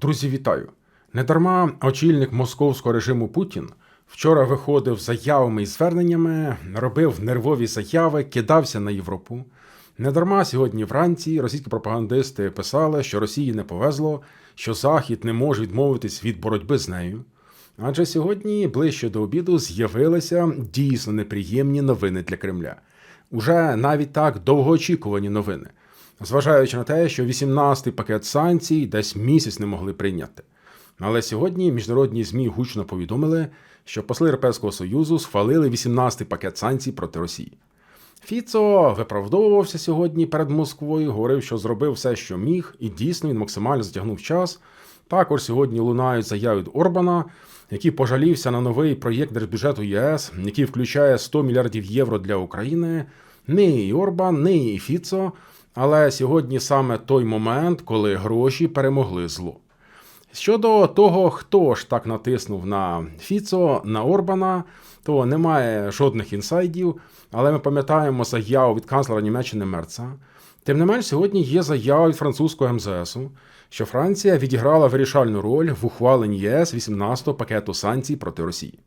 Друзі, вітаю! Недарма очільник московського режиму Путін вчора виходив заявами і зверненнями, робив нервові заяви, кидався на Європу. Недарма сьогодні вранці російські пропагандисти писали, що Росії не повезло, що Захід не може відмовитись від боротьби з нею. Адже сьогодні, ближче до обіду, з'явилися дійсно неприємні новини для Кремля. Уже навіть так довгоочікувані новини, зважаючи на те, що 18-й пакет санкцій десь місяць не могли прийняти. Але сьогодні міжнародні ЗМІ гучно повідомили, що посли Європейського Союзу схвалили 18-й пакет санкцій проти Росії. Фіцо виправдовувався сьогодні перед Москвою, говорив, що зробив все, що міг, і дійсно він максимально затягнув час. Також сьогодні лунають заяви Орбана, який пожалівся на новий проєкт держбюджету ЄС, який включає 100 мільярдів євро для України. Не і Орбан, не і Фіцо. Але сьогодні саме той момент, коли гроші перемогли зло. Щодо того, хто ж так натиснув на Фіцо, на Орбана, то немає жодних інсайдів, але ми пам'ятаємо заяву від канцлера Німеччини Мерца. Тим не менш, сьогодні є заява від французького МЗСу, що Франція відіграла вирішальну роль в ухваленні ЄС 18-го пакету санкцій проти Росії.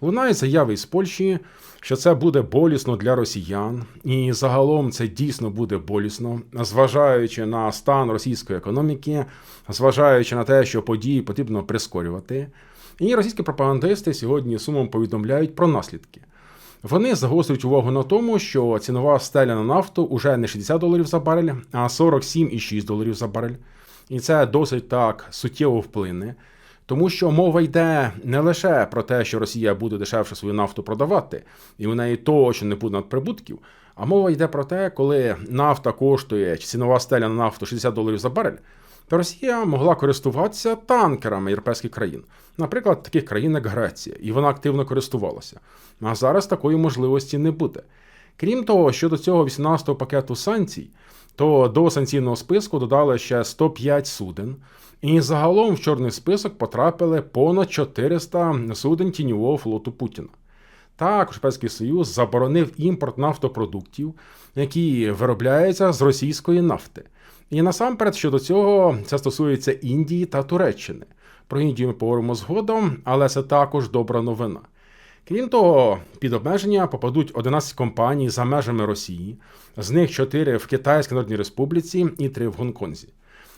Лунає заяви із Польщі, що це буде болісно для росіян, і загалом це дійсно буде болісно, зважаючи на стан російської економіки, зважаючи на те, що події потрібно прискорювати. І російські пропагандисти сьогодні сумом повідомляють про наслідки. Вони загострюють увагу на тому, що цінова стеля на нафту уже не 60 доларів за барель, а 47,6 доларів за барель. І це досить так суттєво вплине. Тому що мова йде не лише про те, що Росія буде дешевше свою нафту продавати, і в неї точно не буде надприбутків, а мова йде про те, коли нафта коштує чи цінова стеля на нафту 60 доларів за барель, то Росія могла користуватися танкерами європейських країн, наприклад, таких країн, як Греція, і вона активно користувалася. А зараз такої можливості не буде. Крім того, щодо цього 18-го пакету санкцій, то до санкційного списку додали ще 105 суден. І загалом в чорний список потрапили понад 400 суден тіньового флоту Путіна. Також Європейський Союз заборонив імпорт нафтопродуктів, які виробляються з російської нафти. І насамперед щодо цього це стосується Індії та Туреччини. Про Індію ми поговоримо згодом, але це також добра новина. Крім того, під обмеження попадуть 11 компаній за межами Росії, з них 4 в Китайській Народній Республіці і 3 в Гонконзі.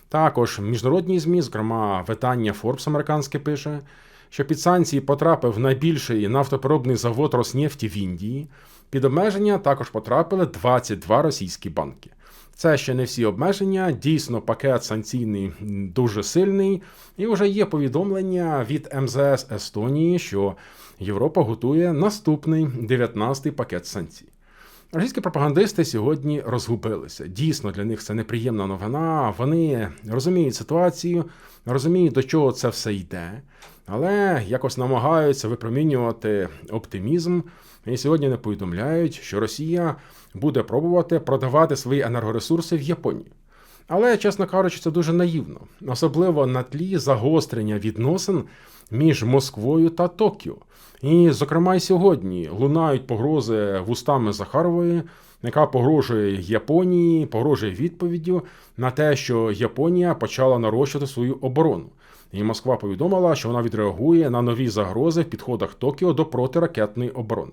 Також міжнародні ЗМІ, зокрема, видання Forbes американське пише, що під санкції потрапив найбільший нафтопереробний завод Роснефті в Індії. Під обмеження також потрапили 22 російські банки. Це ще не всі обмеження. Дійсно, пакет санкційний дуже сильний, і вже є повідомлення від МЗС Естонії, що Європа готує наступний 19-й пакет санкцій. Російські пропагандисти сьогодні розгубилися. Дійсно, для них це неприємна новина. Вони розуміють ситуацію, розуміють, до чого це все йде, але якось намагаються випромінювати оптимізм. І сьогодні не повідомляють, що Росія буде пробувати продавати свої енергоресурси в Японію. Але, чесно кажучи, це дуже наївно, особливо на тлі загострення відносин між Москвою та Токіо. І, зокрема, і сьогодні лунають погрози вустами Захарової, яка погрожує Японії, погрожує відповіддю на те, що Японія почала нарощувати свою оборону. І Москва повідомила, що вона відреагує на нові загрози в підходах Токіо до протиракетної оборони.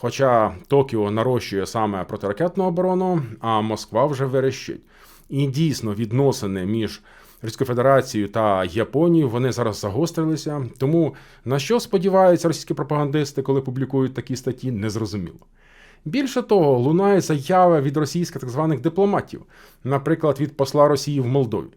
Хоча Токіо нарощує саме протиракетну оборону, а Москва вже верещить. І дійсно відносини між Російською Федерацією та Японією вони зараз загострилися. Тому на що сподіваються російські пропагандисти, коли публікують такі статті, незрозуміло. Більше того, лунає заява від російських так званих дипломатів, наприклад, від посла Росії в Молдові.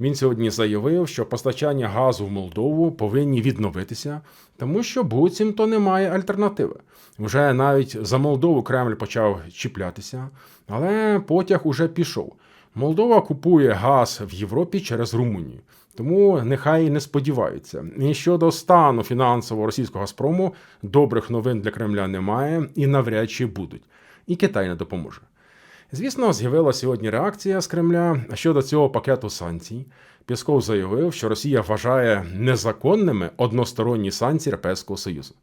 Він сьогодні заявив, що постачання газу в Молдову повинні відновитися, тому що буцімто немає альтернативи. Вже навіть за Молдову Кремль почав чіплятися, але потяг уже пішов. Молдова купує газ в Європі через Румунію, тому нехай не сподіваються. І щодо стану фінансового російського Газпрому, добрих новин для Кремля немає і навряд чи будуть. І Китай не допоможе. Звісно, з'явилася сьогодні реакція з Кремля щодо цього пакету санкцій. Пісков заявив, що Росія вважає незаконними односторонні санкції Європейського Союзу.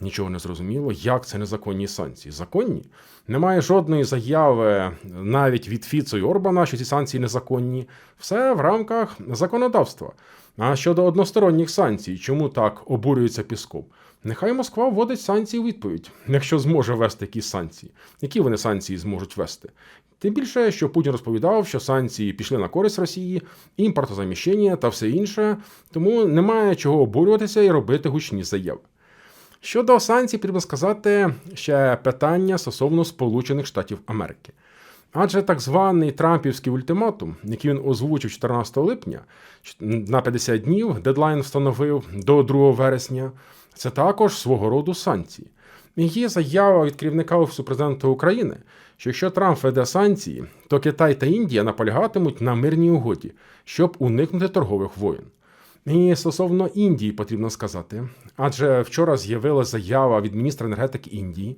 Нічого не зрозуміло, як це незаконні санкції. Законні? Немає жодної заяви навіть від Фіцо і Орбана, що ці санкції незаконні. Все в рамках законодавства. А щодо односторонніх санкцій, чому так обурюється Пісков? Нехай Москва вводить санкції у відповідь, якщо зможе вести якісь санкції. Які вони санкції зможуть вести? Тим більше, що Путін розповідав, що санкції пішли на користь Росії, імпортозаміщення та все інше, тому немає чого обурюватися і робити гучні заяви. Щодо санкцій, потрібно сказати ще питання стосовно Сполучених Штатів Америки. Адже так званий Трампівський ультиматум, який він озвучив 14 липня на 50 днів, дедлайн встановив до 2 вересня, це також свого роду санкції. Є заява від керівника Офісу президента України, що якщо Трамп веде санкції, то Китай та Індія наполягатимуть на мирній угоді, щоб уникнути торгових воєн. І стосовно Індії потрібно сказати, адже вчора з'явилася заява від міністра енергетики Індії,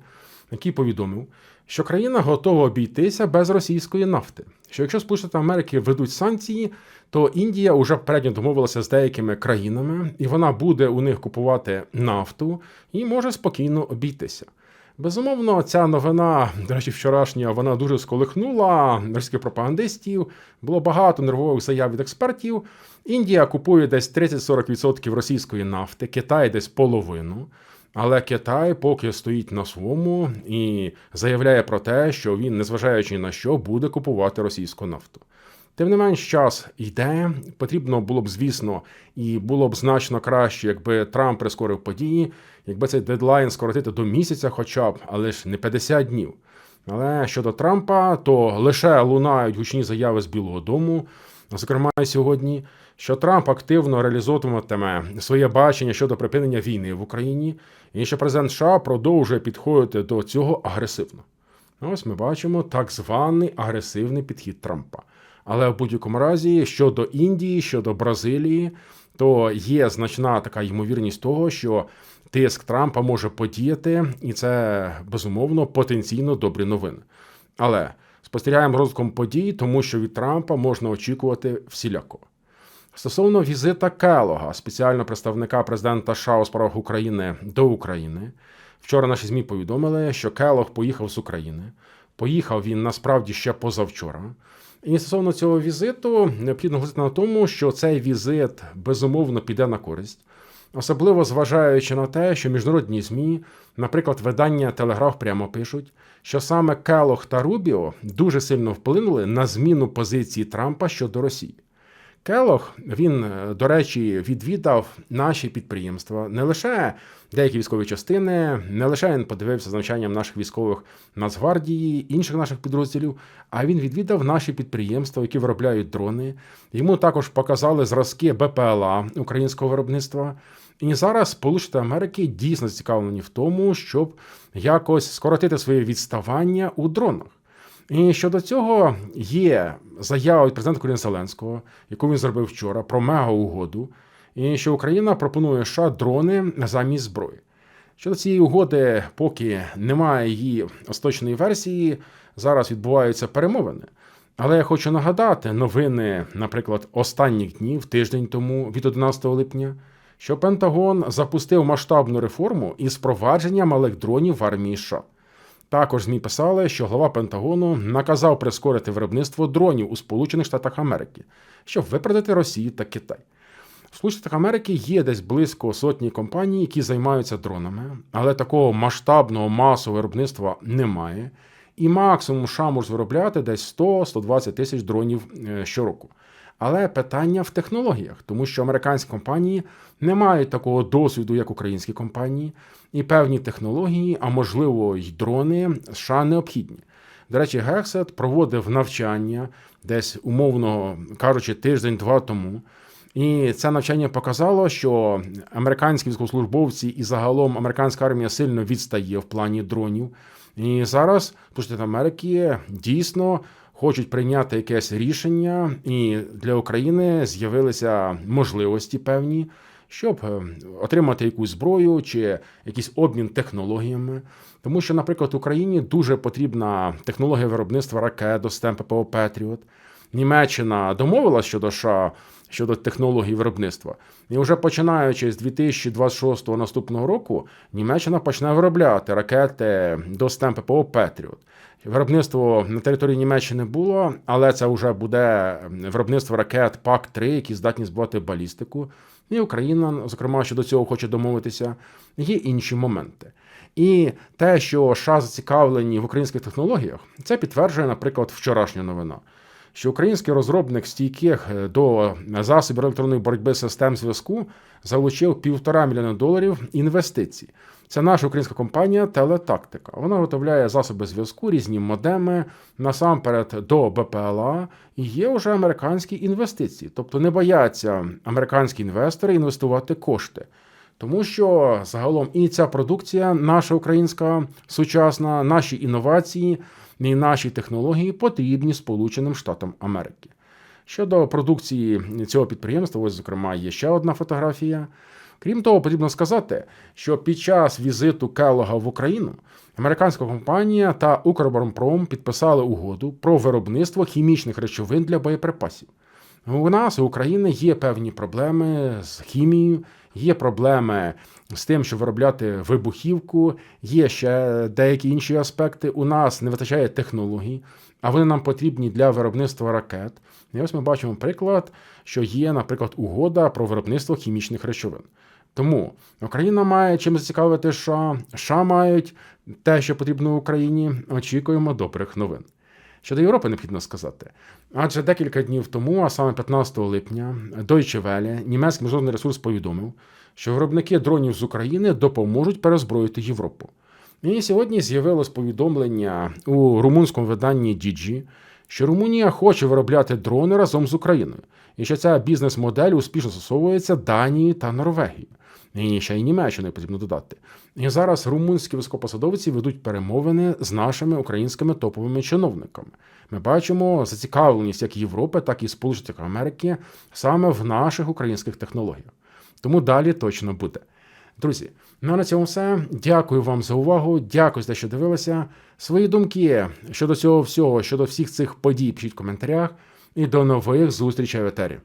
який повідомив, що країна готова обійтися без російської нафти. Що якщо Сполучені Америки ведуть санкції, то Індія вже попередньо домовилася з деякими країнами, і вона буде у них купувати нафту і може спокійно обійтися. Безумовно, ця новина, до речі, вчорашня, вона дуже сколихнула російських пропагандистів. Було багато нервових заяв від експертів. Індія купує десь 30-40% російської нафти, Китай десь половину. Але Китай поки стоїть на своєму і заявляє про те, що він, незважаючи на що, буде купувати російську нафту. Тим не менш, час йде. Потрібно було б, звісно, і було б значно краще, якби Трамп прискорив події, якби цей дедлайн скоротити до місяця, хоча б, але ж не 50 днів. Але щодо Трампа, то лише лунають гучні заяви з Білого Дому. Зокрема, сьогодні, що Трамп активно реалізовуватиме своє бачення щодо припинення війни в Україні, і що президент США продовжує підходити до цього агресивно. Ось ми бачимо так званий агресивний підхід Трампа. Але в будь-якому разі щодо Індії, щодо Бразилії, то є значна така ймовірність того, що тиск Трампа може подіяти, і це безумовно потенційно добрі новини. Але спостерігаємо розвитком подій, тому що від Трампа можна очікувати всіляко. Стосовно візита Келога, спеціального представника президента США у справах України до України, вчора наші ЗМІ повідомили, що Келог поїхав з України. Поїхав він насправді ще позавчора. І стосовно цього візиту, необхідно говорити на тому, що цей візит безумовно піде на користь, особливо зважаючи на те, що міжнародні ЗМІ, наприклад, видання Телеграф прямо пишуть, що саме Келох та Рубіо дуже сильно вплинули на зміну позиції Трампа щодо Росії. Келох, він, до речі, відвідав наші підприємства, не лише деякі військові частини, не лише він подивився з навчанням наших військових Нацгвардії, інших наших підрозділів, а він відвідав наші підприємства, які виробляють дрони. Йому також показали зразки БПЛА українського виробництва. І зараз Сполучені Америки дійсно зацікавлені в тому, щоб якось скоротити своє відставання у дронах. І щодо цього є заява від президента України Зеленського, яку він зробив вчора, про мега-угоду, і що Україна пропонує США дрони замість зброї. Щодо цієї угоди, поки немає її остаточної версії, зараз відбуваються перемовини. Але я хочу нагадати новини, наприклад, останніх днів, тиждень тому, від 11 липня, що Пентагон запустив масштабну реформу із впровадження малих в армії США. Також ЗМІ писали, що глава Пентагону наказав прискорити виробництво дронів у Сполучених Штатах Америки, щоб виправдати Росію та Китай. В Сполучених Америки є десь близько сотні компаній, які займаються дронами, але такого масштабного масового виробництва немає. І максимум США може виробляти десь 100-120 тисяч дронів е, щороку. Але питання в технологіях, тому що американські компанії не мають такого досвіду, як українські компанії, і певні технології, а можливо, й дрони США необхідні. До речі, Гексет проводив навчання десь умовно кажучи, тиждень-два тому. І це навчання показало, що американські військовослужбовці і загалом американська армія сильно відстає в плані дронів. І зараз Сполучені Америки дійсно хочуть прийняти якесь рішення, і для України з'явилися можливості певні, щоб е, отримати якусь зброю чи якийсь обмін технологіями. Тому що, наприклад, Україні дуже потрібна технологія виробництва ракет до систем ППО Петріот. Німеччина домовилася щодо США щодо технологій виробництва. І вже починаючи з 2026 наступного року, Німеччина почне виробляти ракети до систем ППО Петріот. Виробництво на території Німеччини було, але це вже буде виробництво ракет ПАК-3, які здатні збивати балістику. І Україна, зокрема, щодо цього хоче домовитися. Є інші моменти. І те, що США зацікавлені в українських технологіях, це підтверджує, наприклад, вчорашня новина. Що український розробник стійких е, до засобів електронної боротьби систем зв'язку залучив півтора мільйона доларів інвестицій. Це наша українська компанія Телетактика. Вона виготовляє засоби зв'язку, різні модеми, насамперед до БПЛА. І є вже американські інвестиції. Тобто не бояться американські інвестори інвестувати кошти. Тому що загалом і ця продукція, наша українська сучасна, наші інновації і наші технології потрібні Сполученим Штатам Америки. Щодо продукції цього підприємства, ось, зокрема, є ще одна фотографія. Крім того, потрібно сказати, що під час візиту Келлога в Україну американська компанія та Укроборонпром підписали угоду про виробництво хімічних речовин для боєприпасів. У нас у України є певні проблеми з хімією, є проблеми з тим, щоб виробляти вибухівку, є ще деякі інші аспекти. У нас не вистачає технологій, а вони нам потрібні для виробництва ракет. І ось ми бачимо приклад, що є, наприклад, угода про виробництво хімічних речовин. Тому Україна має чим зацікавити США, США мають те, що потрібно Україні. Очікуємо добрих новин. Щодо Європи необхідно сказати. Адже декілька днів тому, а саме 15 липня, Deutsche Welle, німецький міжнародний ресурс повідомив, що виробники дронів з України допоможуть перезброїти Європу. І сьогодні з'явилось повідомлення у румунському виданні DG, що Румунія хоче виробляти дрони разом з Україною, і що ця бізнес-модель успішно стосовується Данії та Норвегії. І ще й Німеччини потрібно додати. І зараз румунські високопосадовці ведуть перемовини з нашими українськими топовими чиновниками. Ми бачимо зацікавленість як Європи, так і Сполучених Америки саме в наших українських технологіях. Тому далі точно буде. Друзі, ну а на цьому все. Дякую вам за увагу. Дякую за те, що дивилися. Свої думки щодо цього всього, щодо всіх цих подій, пишіть в коментарях. І до нових зустрічей в етері.